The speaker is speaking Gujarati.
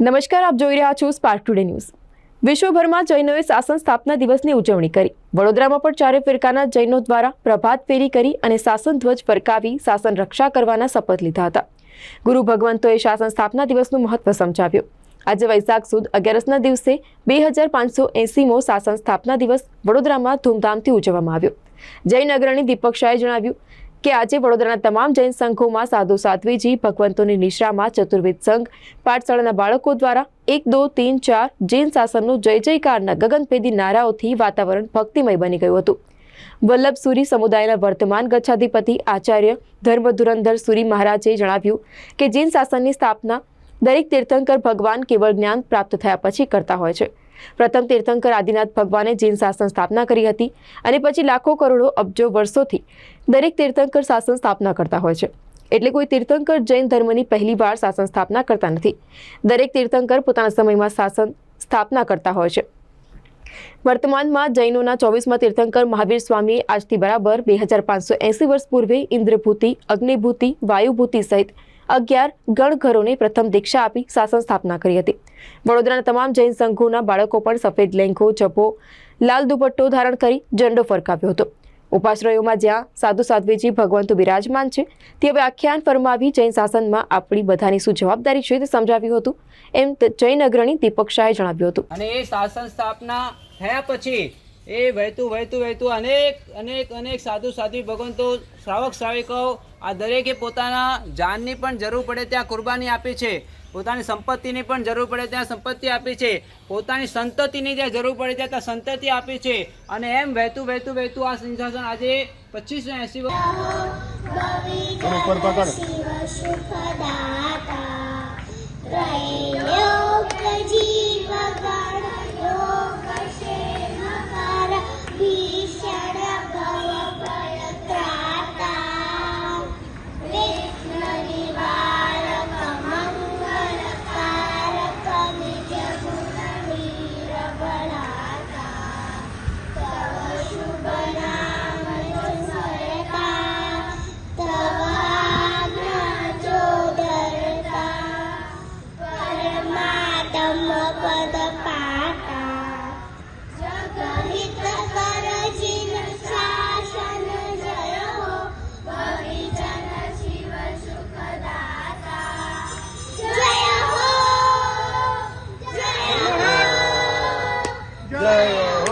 નમસ્કાર, આપ જોઈ રહ્યા છો સ્પાર્ક ટુડે ન્યૂઝ વિશ્વભરમાં જૈનોએ શાસન સ્થાપના દિવસની ઉજવણી કરી. વડોદરામાં પણ ચારે ફિરકાના જૈનો દ્વારા પ્રભાત ફેરી કરી અને શાસન ધ્વજ ફરકાવી શાસન રક્ષા કરવાના શપથ લીધા હતા. ગુરુ ભગવંતોએ શાસન સ્થાપના દિવસનું મહત્વ સમજાવ્યું. આજે વૈશાખ સુદ અગિયારસના દિવસે બે હજાર પાંચસો એંસીમો શાસન સ્થાપના દિવસ વડોદરામાં ધૂમધામથી ઉજવવામાં આવ્યો. જૈન અગ્રણી દીપક શાહે જણાવ્યું કે આજે વડોદરાના તમામ જૈન સંઘોમાં સાધુ સાધ્વીજી, ભગવંતોની નિશ્રામાં ચતુર્વેદ સંઘ, પાઠશાળાના બાળકો દ્વારા એક, દો, તીન, ચાર જૈન શાસનનું જય જયકારના ગગનભેદી નારાઓથી વાતાવરણ ભક્તિમય બની ગયું હતું. વલ્લભ સુરી સમુદાયના વર્તમાન ગચ્છાધિપતિ આચાર્ય ધર્મધુરંધર સુરી મહારાજે જણાવ્યું કે જૈન શાસનની સ્થાપના દરેક તીર્થંકર ભગવાન કેવળ જ્ઞાન પ્રાપ્ત થયા પછી કરતા હોય છે. પ્રથમ તીર્થંકર આદિનાથ ભગવાને જૈન શાસન સ્થાપના કરી હતી અને પછી લાખો કરોડો અબજો વર્ષોથી દરેક તીર્થંકર શાસન સ્થાપના કરતા હોય છે. એટલે કોઈ તીર્થંકર જૈન ધર્મની પહેલી વાર શાસન સ્થાપના કરતા નથી. દરેક તીર્થંકર પોતાના સમયમાં શાસન સ્થાપના કરતા હોય છે. વર્તમાનમાં જૈનોના ચોવીસમાં તીર્થંકર મહાવીર સ્વામીએ આજથી બરાબર બે હજાર પાંચસો એંસી વર્ષ પૂર્વે ઇન્દ્રભૂતિ, અગ્નિભૂતિ, વાયુભૂતિ સહિત અગિયાર ગણઘરોને પ્રથમ દીક્ષા આપી શાસન સ્થાપના કરી હતી. વડોદરાના તમામ જૈન સંઘોના બાળકો પણ સફેદ લેંઘો, જભો, લાલ દુપટ્ટો ધારણ કરી ઝંડો ફરકાવ્યો હતો. ઉપાશ્રયોમાં જ્યાં સાધુ સાધ્વીજી ભગવંતુ બિરાજમાન છે, તે હવે આખ્યાન ફરમાવી જૈન શાસનમાં આપણી બધાની શું જવાબદારી છે તે સમજાવ્યું હતું, એમ જૈન અગ્રણી દીપક શાહે જણાવ્યું હતું. અને એ શાસન સ્થાપના થયા પછી એ વહેતું વહેતું વહેતું અનેક અનેક અનેક સાધુ સાધ્વી ભગવંતો શ્રાવક શ્રાવિકો આ દરેકે પોતાના જાનની પણ જરૂર પડે ત્યાં કુરબાની આપી છે. પોતાની સંપત્તિની પણ જરૂર પડે ત્યાં સંપત્તિ આપી છે. પોતાની સંતતિની જ્યાં જરૂર પડે ત્યાં ત્યાં સંતતિ આપી છે. અને એમ વહેતું વહેતું વહેતું આ સિંહાસન આજે પચીસો એંસી ઉપર પકડ é.